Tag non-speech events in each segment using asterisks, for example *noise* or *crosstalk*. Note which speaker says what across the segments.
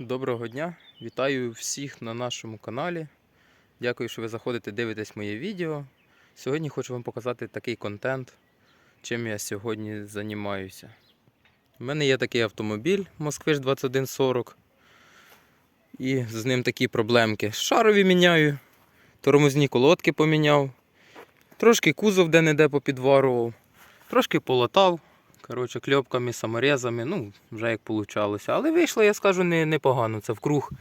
Speaker 1: Доброго дня! Вітаю всіх на нашому каналі. Дякую, що ви заходите, дивитесь моє відео. Сьогодні хочу вам показати такий контент, чим я сьогодні займаюся. У мене є такий автомобіль Москвич 2140. І з ним такі проблемки. Шарові міняю, тормозні колодки поміняв, трошки кузов де-не-де попідварував, трошки полатав. Коротше, кльопками, саморезами, ну, вже як вийшло. Але вийшло, я скажу, не, непогано. Це вкруг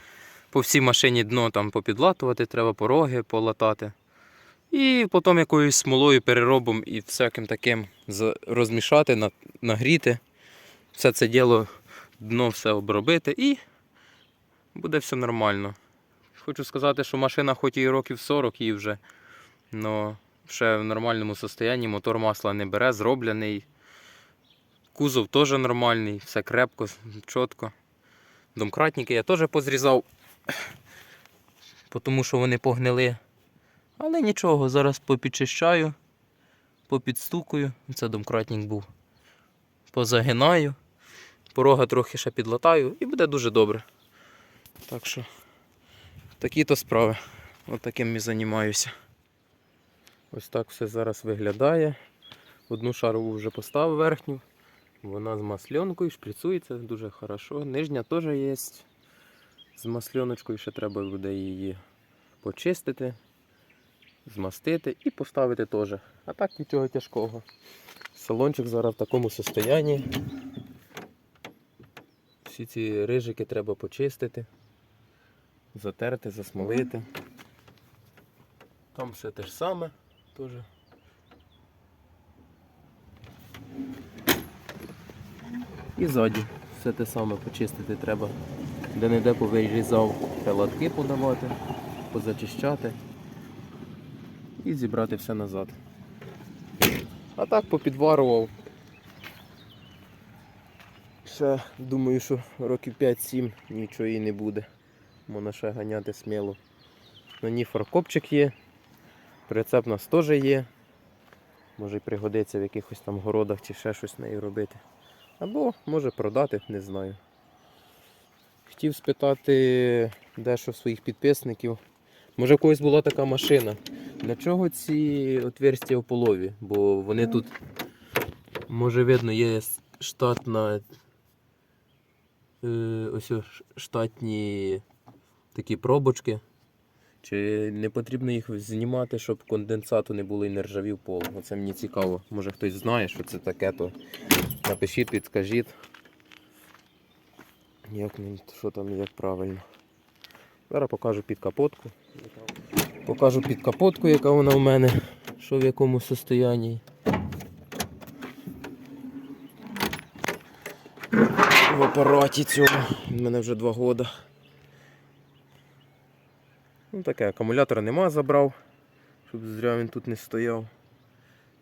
Speaker 1: по всій машині дно там попідлатувати, треба пороги полатати. І потім якоюсь смолою, переробом і всяким таким розмішати, нагріти. Все це діло, дно все обробити і буде все нормально. Хочу сказати, що машина хоч і років 40 їй вже, але ще в нормальному стані, мотор масла не бере, зроблений. Кузов теж нормальний, все крепко, чітко. Домкратники я теж позрізав, тому що вони погнили. Але нічого, зараз попідчищаю, попідстукаю. Це домкратник був. Позагинаю, порога трохи ще підлатаю і буде дуже добре. Так що такі-то справи. От таким і займаюся. Ось так все зараз виглядає. Одну шарову вже поставив верхню. Вона з масленкою, шприцується дуже хорошо. Нижня теж є з масленочкою, ще треба буде її почистити, змастити і поставити теж. А так нічого тяжкого. Салончик зараз в такому состоянні. Всі ці рижики треба почистити, затерти, засмолити. Там все те ж саме теж. І ззаді все те саме почистити треба. Де не де повирізав пелатки подавати, позачищати і зібрати все назад. А так попідварував. Ще думаю, що років 5-7 нічого і не буде. Можна ще ганяти сміло. На ній фаркопчик є, прицеп у нас теж є. Може пригодиться в якихось там городах чи ще щось з нею робити. Або може продати, не знаю. Хотів спитати дещо своїх підписників. Може в когось була така машина. Для чого ці отверстя в полові? Бо вони тут, може видно, є штатна. е, Ось штатні такі пробочки. Чи не потрібно їх знімати, щоб конденсату не було і не ржавів пол? Оце мені цікаво. Може хтось знає, що це таке, то Напишіть, підскажіть. Як, що там як правильно. Зараз покажу під капотку. Покажу під капотку, яка вона в мене, що в якому состоянні. В апараті цьому. У мене вже два роки. Ну таке, акумулятора нема, забрав, щоб зря він тут не стояв.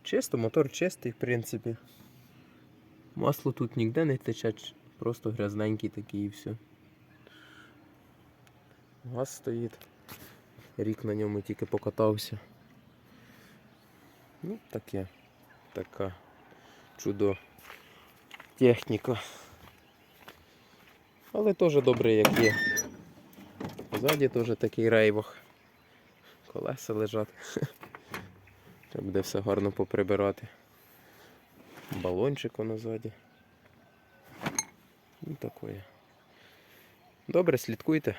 Speaker 1: Чисто, мотор чистий, в принципі. Масло тут ніде не тече, просто грязненький такий і все. Газ стоїть. Рік на ньому тільки покатався. Ну, таке. Така чудо техніка. Але теж добре як є. Ззаді теж такий рейвах. Колеса лежать. *laughs* Треба буде все гарно поприбирати. Балончик воно ззаді. Ну такое. Добре, слідкуйте.